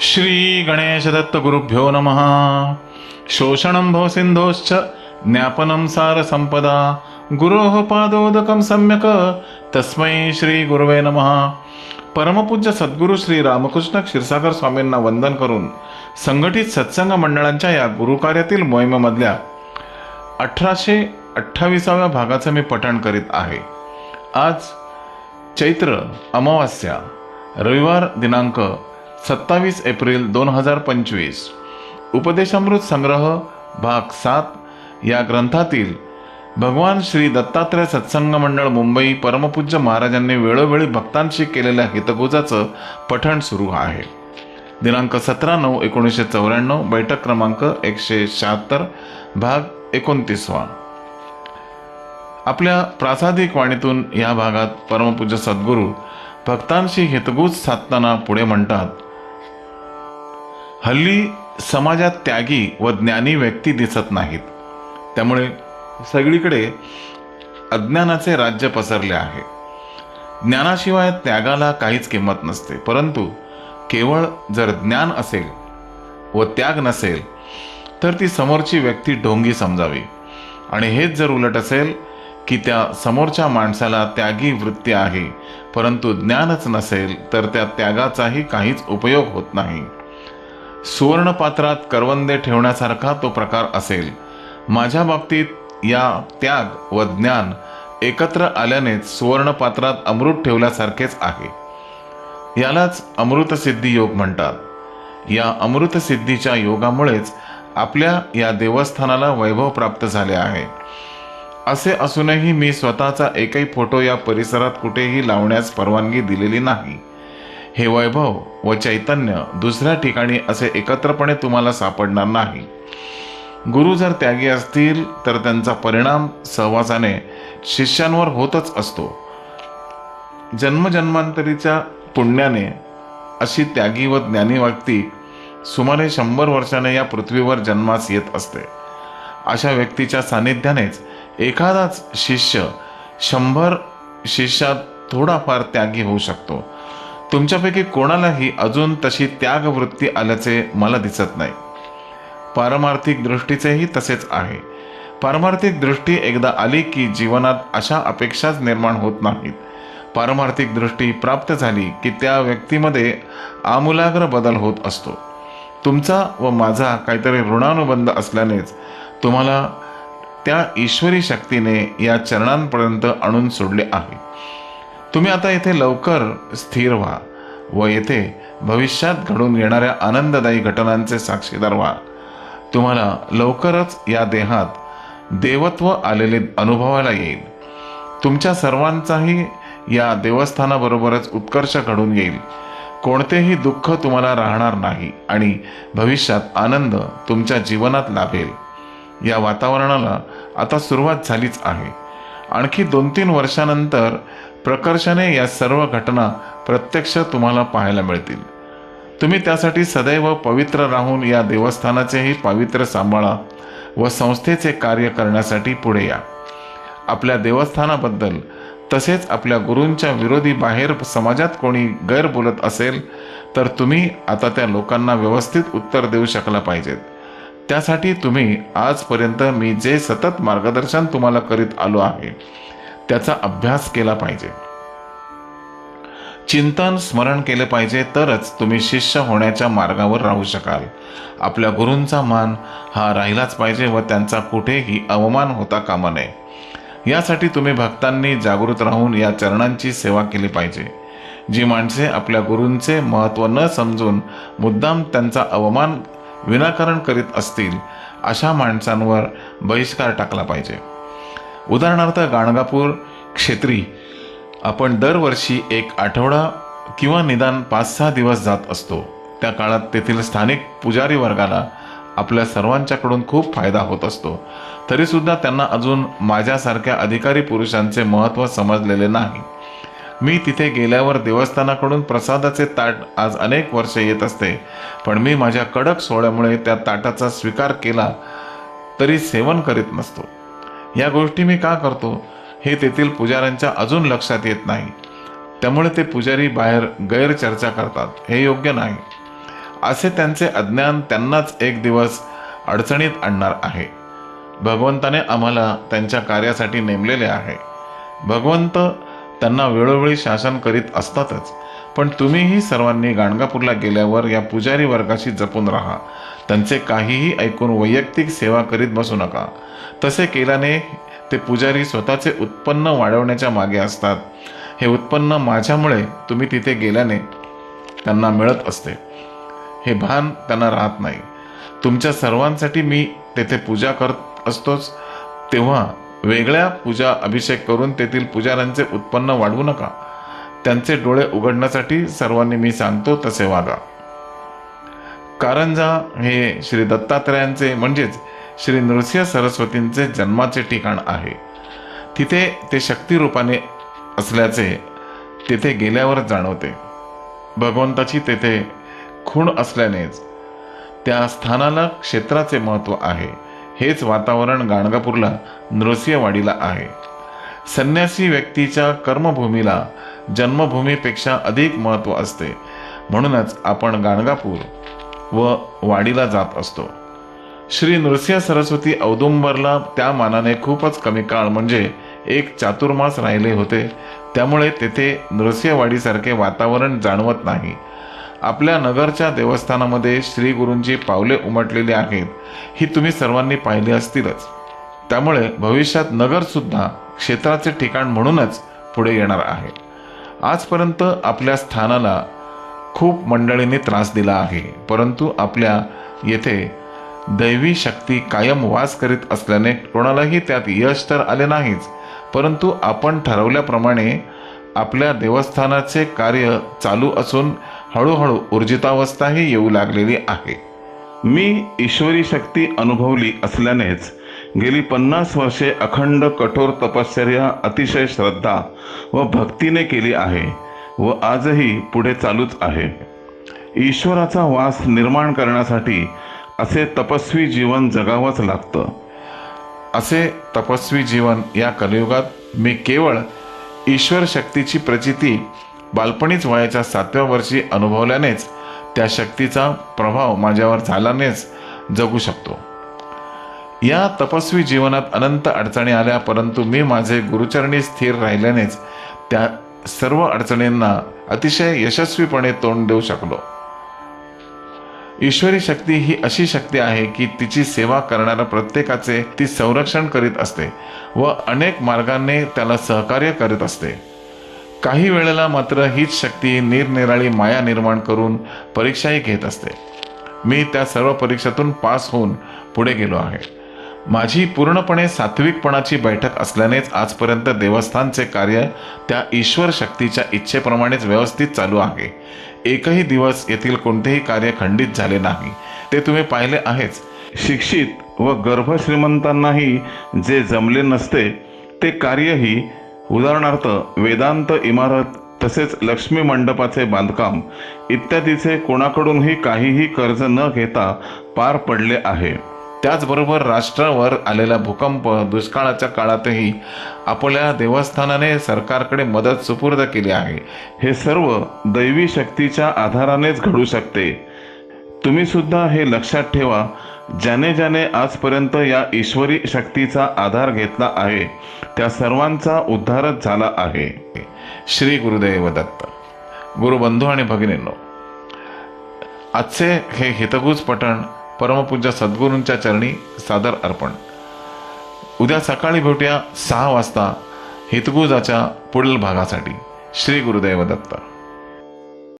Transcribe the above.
श्री गणेश दत्त गुरुभ्यो नमः। शोषणं भव सिन्धोश्च ज्ञापनं सारसम्पदा गुरोः पादोदकं सम्यक् तस्मै श्री गुरुवे नमः। परमपूज्य सद्गुरू श्री रामकृष्ण क्षीरसागर स्वामींना वंदन करून संघटित सत्संग मंडळांच्या या गुरुकार्यातील मोहिमेमधल्या अठराशे अठ्ठावीसाव्या भागाचं मी पठण करीत आहे. आज चैत्र अमावास्या रविवार दिनांक सत्तावीस एप्रिल दोन हजार पंचवीस. उपदेशामृत संग्रह भाग सात या ग्रंथातील भगवान श्री दत्तात्रय सत्संग मंडळ मुंबई परमपूज्य महाराजांनी वेळोवेळी भक्तांशी केलेल्या हितगुजाचं पठण सुरू आहे. दिनांक सतरा नऊ एकोणीसशे चौऱ्याण्णव बैठक क्रमांक एकशे शहात्तर भाग एकोणतीसवा. आपल्या प्रासादिक वाणीतून या भागात परमपूज्य सद्गुरू भक्तांशी हितगुज साधताना पुढे म्हणतात हल्ली समाजात त्यागी व ज्ञानी व्यक्ती दिसत नाहीत. त्यामुळे सगळीकडे अज्ञानाचे राज्य पसरले आहे. ज्ञानाशिवाय त्यागाला काहीच किंमत नसते. परंतु केवळ जर ज्ञान असेल व त्याग नसेल तर ती समोरची व्यक्ती ढोंगी समजावी. आणि हेच जर उलट असेल की त्या समोरच्या माणसाला त्यागी वृत्ती आहे परंतु ज्ञानच नसेल तर त्या त्यागाचाही काहीच उपयोग होत नाही. सुवर्णपात्रात करवंदे ठेवण्यासारखा तो प्रकार असेल. माझ्या बाबतीत या त्याग व ज्ञान एकत्र आल्यानेच सुवर्णपात्रात अमृत ठेवल्यासारखेच आहे. यालाच अमृतसिद्धी योग म्हणतात. या अमृतसिद्धीच्या योगामुळेच आपल्या या देवस्थानाला वैभव प्राप्त झाले आहे. असे असूनही मी स्वतःचा एकही फोटो या परिसरात कुठेही लावण्यास परवानगी दिलेली नाही. हे वैभव व चैतन्य दुसऱ्या ठिकाणी असे एकत्रपणे तुम्हाला सापडणार नाही. गुरु जर त्यागी असतील तर त्यांचा परिणाम सहवासाने शिष्यांवर होतच असतो. जन्मजन्मांतरीच्या पुण्याने अशी त्यागी व ज्ञानी व्यक्ती सुमारे शंभर वर्षाने या पृथ्वीवर जन्मास येत असते. अशा व्यक्तीच्या सानिध्यानेच एखादाच शिष्य शंभर शिष्यात थोडाफार त्यागी होऊ शकतो. तुमच्यापैकी कोणालाही अजून तशी त्यागवृत्ती आल्याचे मला दिसत नाही. पारमार्थिक दृष्टीचेही तसेच आहे. पारमार्थिक दृष्टी एकदा आली की जीवनात अशा अपेक्षाच निर्माण होत नाहीत. पारमार्थिक दृष्टी प्राप्त झाली की त्या व्यक्तीमध्ये आमूलाग्र बदल होत असतो. तुमचा व माझा काहीतरी ऋणानुबंध असल्यानेच तुम्हाला त्या ईश्वरी शक्तीने या चरणांपर्यंत आणून सोडले आहे. तुम्ही आता येथे लवकर स्थिर व्हा व येथे भविष्यात घडून येणाऱ्या आनंददायी घटनांचे साक्षीदार व्हा. तुम्हाला लवकरच या देहात देवत्व आलेले अनुभवायला येईल. तुमच्या सर्वांचाही या देवस्थानाबरोबरच उत्कर्ष घडून येईल. कोणतेही दुःख तुम्हाला राहणार नाही आणि भविष्यात आनंद तुमच्या जीवनात लाभेल. या वातावरणाला आता सुरुवात झालीच आहे. आणखी दोन तीन वर्षानंतर प्रकर्षाने या सर्व घटना प्रत्यक्ष तुम्हाला पाहायला मिळतील. तुम्ही त्यासाठी सदैव पवित्र राहून या देवस्थानाचेही पावित्र्य सांभाळा व संस्थेचे कार्य करण्यासाठी पुढे या. आपल्या देवस्थानाबद्दल तसेच आपल्या गुरूंच्या विरोधी बाहेर समाजात कोणी गैर बोलत असेल तर तुम्ही आता त्या लोकांना व्यवस्थित उत्तर देऊ शकला पाहिजेत. त्यासाठी तुम्ही आजपर्यंत मी जे सतत मार्गदर्शन तुम्हाला करीत आलो आहे त्याचा अभ्यास केला पाहिजे. चिंतन स्मरण केले पाहिजे तरच तुम्ही शिष्य होण्याच्या मार्गावर राहू शकाल. आपल्या गुरूंचा मान हा राहिलाच पाहिजे व त्यांचा कुठेही अवमान होता कामा नये. यासाठी तुम्ही भक्तांनी जागृत राहून या चरणांची सेवा केली पाहिजे. जी माणसे आपल्या गुरूंचे महत्त्व न समजून मुद्दाम त्यांचा अवमान विनाकारण करीत असतील अशा माणसांवर बहिष्कार टाकला पाहिजे. उदाहरणार्थ गाणगापूर क्षेत्री आपण दरवर्षी एक आठवडा किंवा निदान पाच सहा दिवस जात असतो. त्या काळात तेथील स्थानिक पुजारी वर्गाला आपल्या सर्वांच्याकडून खूप फायदा होत असतो. तरीसुद्धा त्यांना अजून माझ्यासारख्या अधिकारी पुरुषांचे महत्त्व समजलेले नाही. मी तिथे गेल्यावर देवस्थानाकडून प्रसादाचे ताट आज अनेक वर्षे येत असते पण मी माझ्या कडक सोहळ्यामुळे त्या ताटाचा स्वीकार केला तरी सेवन करीत नसतो. या गोष्टी मी का करतो हे तेथील पुजाऱ्यांच्या अजून लक्षात येत नाही. त्यामुळे ते पुजारी बाहेर गैरचर्चा करतात. हे योग्य नाही. असे त्यांचे अज्ञान त्यांनाच एक दिवस अडचणीत आणणार आहे. भगवंताने आम्हाला त्यांच्या कार्यासाठी नेमलेले आहे. भगवंत त्यांना वेळोवेळी शासन करीत असतातच. पण तुम्हीही सर्वांनी गाणगापूरला गेल्यावर या पुजारी वर्गाशी जपून राहा. त्यांचे काहीही ऐकून वैयक्तिक सेवा करीत बसू नका. तसे केल्याने ते पुजारी स्वतःचे उत्पन्न वाढवण्याच्या मागे असतात. हे उत्पन्न माझ्यामुळे तुम्ही तिथे गेल्याने त्यांना मिळत असते. हे भान त्यांना राहत नाही. तुमच्या सर्वांसाठी मी तेथे पूजा करत असतोच तेव्हा वेगळ्या पूजा अभिषेक करून तेथील पुजाऱ्यांचे उत्पन्न वाढवू नका. त्यांचे डोळे उघडण्यासाठी सर्वांनी मी सांगतो तसे वागा. कारंजा हे श्री दत्तात्रयांचे म्हणजेच श्री नृसिंह सरस्वतींचे जन्माचे ठिकाण आहे. तिथे ते शक्तिरूपाने असल्याचे तेथे गेल्यावर जाणवते. भगवंताची तेथे खूण असल्यानेच त्या स्थानाला क्षेत्राचे महत्त्व आहे. हेच वातावरण गाणगापूरला नृसिंहवाडीला आहे. संन्यासी व्यक्तीच्या कर्मभूमीला जन्मभूमीपेक्षा अधिक महत्त्व असते. म्हणूनच आपण गाणगापूर व वाडीला जात असतो. श्री नृसिंह सरस्वती औदुंबरला त्या मानाने खूपच कमी काळ म्हणजे एक चातुर्मास राहिले होते. त्यामुळे तेथे नृसिंहवाडीसारखे वातावरण जाणवत नाही. आपल्या नगरच्या देवस्थानामध्ये श्री गुरूंची पावले उमटलेली आहेत ही तुम्ही सर्वांनी पाहिली असतीलच. त्यामुळे भविष्यात नगरसुद्धा क्षेत्राचे ठिकाण म्हणूनच पुढे येणार आहे. आजपर्यंत आपल्या स्थानाला खूप मंडळींनी त्रास दिला आहे परंतु आपल्या येथे दैवी शक्ती कायम वास करीत असल्याने कोणालाही त्यात यश तर आले नाहीच परंतु आपण ठरवल्याप्रमाणे आपल्या देवस्थानाचे कार्य चालू असून हळूहळू ऊर्जितावस्थाही येऊ लागलेली आहे. मी ईश्वरी शक्ती अनुभवली असल्यानेच गेली पन्नास वर्षे अखंड कठोर तपश्चर्या अतिशय श्रद्धा व भक्तीने केली आहे व आजही पुढे चालूच आहे. ईश्वराचा वास निर्माण करण्यासाठी असे तपस्वी जीवन जगावंच लागतं. असे तपस्वी जीवन या कलियुगात मी केवळ ईश्वर शक्तीची प्रचिती बालपणीच वयाच्या सातव्या वर्षी अनुभवल्यानेच त्या शक्तीचा प्रभाव माझ्यावर झाल्यानेच जगू शकतो. या तपस्वी जीवनात अनंत अडचणी आल्या परंतु मी माझे गुरुचरणी स्थिर राहिल्यानेच त्या सर्व अडचणींना अतिशय यशस्वीपणे तोंड देऊ शकलो. ईश्वरी शक्ती ही अशी शक्ती आहे की तिची सेवा करणाऱ्या प्रत्येकाचे ती संरक्षण करीत असते व अनेक मार्गांनी त्याला सहकार्य करीत असते. काही वेळेला मात्र हीच शक्ती निरनिराळी माया निर्माण करून परीक्षाही घेत असते. मी त्या सर्व परीक्षेतून पास होऊन पुढे गेलो आहे. माझी पूर्णपणे सात्विकपणाची बैठक असल्यानेच आजपर्यंत देवस्थानचे कार्य त्या ईश्वर शक्तीच्या इच्छेप्रमाणेच व्यवस्थित चालू आहे. एकही दिवस येथील कोणतेही कार्य खंडित झाले नाही. ते तुम्ही पाहिले आहेच. शिक्षित व गर्भश्रीमंतांनाही जे जमले नसते ते कार्यही उदाहरणार्थ वेदांत इमारत तसेच लक्ष्मी मंडपाचे बांधकाम इत्यादीचे कोणाकडूनही काहीही कर्ज न घेता पार पडले आहे. त्याचबरोबर राष्ट्रावर आलेला भूकंप दुष्काळाच्या काळातही आपल्या देवस्थानाने सरकारकडे मदत सुपूर्द केली आहे. हे सर्व दैवी शक्तीच्या आधारानेच घडू शकते. तुम्ही सुद्धा हे लक्षात ठेवा ज्याने ज्याने आजपर्यंत या ईश्वरी शक्तीचा आधार घेतला आहे त्या सर्वांचा उद्धारच झाला आहे. श्री गुरुदेव दत्त. गुरुबंधू आणि भगिनींनो आजचे हे हितगुज पठण परमपूज्य सद्गुरूंच्या चरणी सादर अर्पण. उद्या सकाळी भेटूया सहा वाजता हितगुजाच्या पुढील भागासाठी. श्री गुरुदेव दत्त.